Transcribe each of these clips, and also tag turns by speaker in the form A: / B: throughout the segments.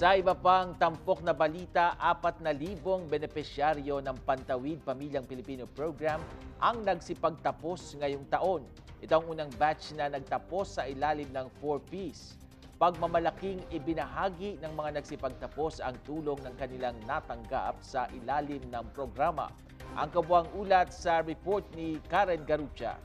A: Sa iba pang tampok na balita, 4,000 benepisyaryo ng Pantawid Pamilyang Pilipino Program ang nagsipagtapos ngayong taon. Ito ang unang batch na nagtapos sa ilalim ng 4Ps. Pagmamalaking ibinahagi ng mga nagsipagtapos ang tulong ng kanilang natanggap sa ilalim ng programa. Ang kabuang ulat sa report ni Karen Garucha.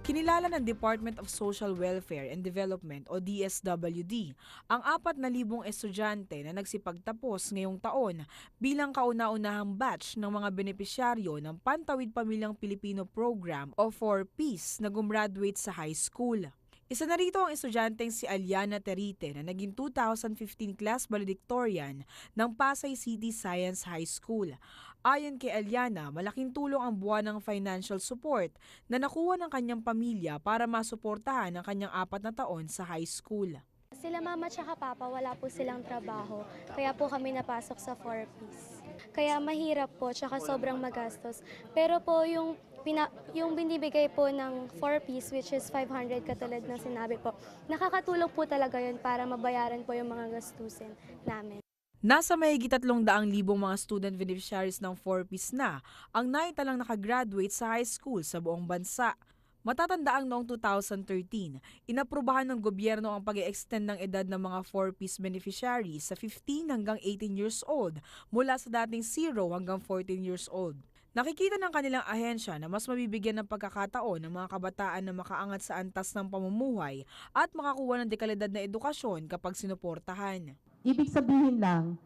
B: Kinilala ng Department of Social Welfare and Development o DSWD ang 4,000 estudyante na nagsipagtapos ngayong taon bilang kauna-unahang batch ng mga benepisyaryo ng Pantawid Pamilyang Pilipino Program o 4Ps na gumraduate sa high school. Isa na rito ang estudyanteng si Aliana Terite na naging 2015 class valedictorian ng Pasay City Science High School. Ayon kay Aliana, malaking tulong ang buwan ng financial support na nakuha ng kanyang pamilya para masuportahan ang kanyang apat na taon sa high school.
C: Sila mama tsaka papa, wala po silang trabaho. Kaya po kami napasok sa 4Ps. Kaya mahirap po, tsaka sobrang magastos. Pero po yung, pina, yung binibigay po ng 4Ps, which is 500 katulad ng sinabi po, nakakatulong po talaga yun para mabayaran po yung mga gastusin namin.
B: Nasa mahigit 300,000 mga student beneficiaries ng 4Ps na ang naitalang nakagraduate sa high school sa buong bansa. Matatandaang noong 2013, inaprubahan ng gobyerno ang pag extend ng edad ng mga 4Ps beneficiaries sa 15 hanggang 18 years old mula sa dating 0 hanggang 14 years old. Nakikita ng kanilang ahensya na mas mabibigyan ng pagkakataon ng mga kabataan na makaangat sa antas ng pamumuhay at makakuha ng dekalidad na edukasyon kapag sinuportahan.
D: Ibig sabihin lang,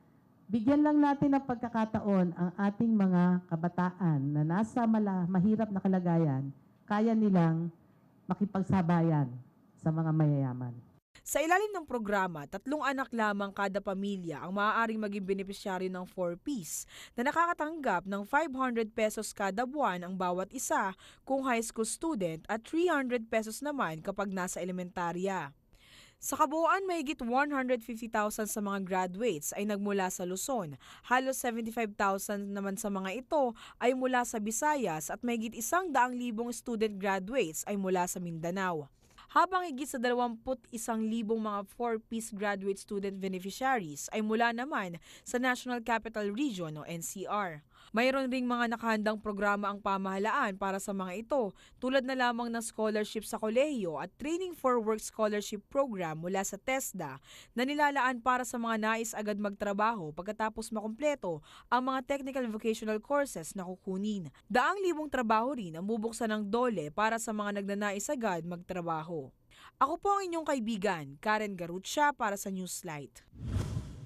D: bigyan lang natin ng pagkakataon ang ating mga kabataan na nasa mala, mahirap na kalagayan, kaya nilang makipagsabayan sa mga mayayaman.
B: Sa ilalim ng programa, tatlong anak lamang kada pamilya ang maaaring maging benepisyaryo ng 4Ps na nakakatanggap ng 500 pesos kada buwan ang bawat isa kung high school student at 300 pesos naman kapag nasa elementarya. Sa kabuuan, mahigit 150,000 sa mga graduates ay nagmula sa Luzon. Halos 75,000 naman sa mga ito ay mula sa Visayas at mahigit isang daang libong student graduates ay mula sa Mindanao. Habang higit sa 21,000 mga 4-piece graduate student beneficiaries ay mula naman sa National Capital Region o NCR. Mayroon ring mga nakahandang programa ang pamahalaan para sa mga ito tulad na lamang ng scholarship sa kolehiyo at Training for Work Scholarship Program mula sa TESDA na nilalaan para sa mga nais agad magtrabaho pagkatapos makumpleto ang mga technical vocational courses na kukunin. Daang libong trabaho rin ang bubuksan ng dole para sa mga nagnanais agad magtrabaho. Ako po ang inyong kaibigan, Karen Garucha para sa Newslight.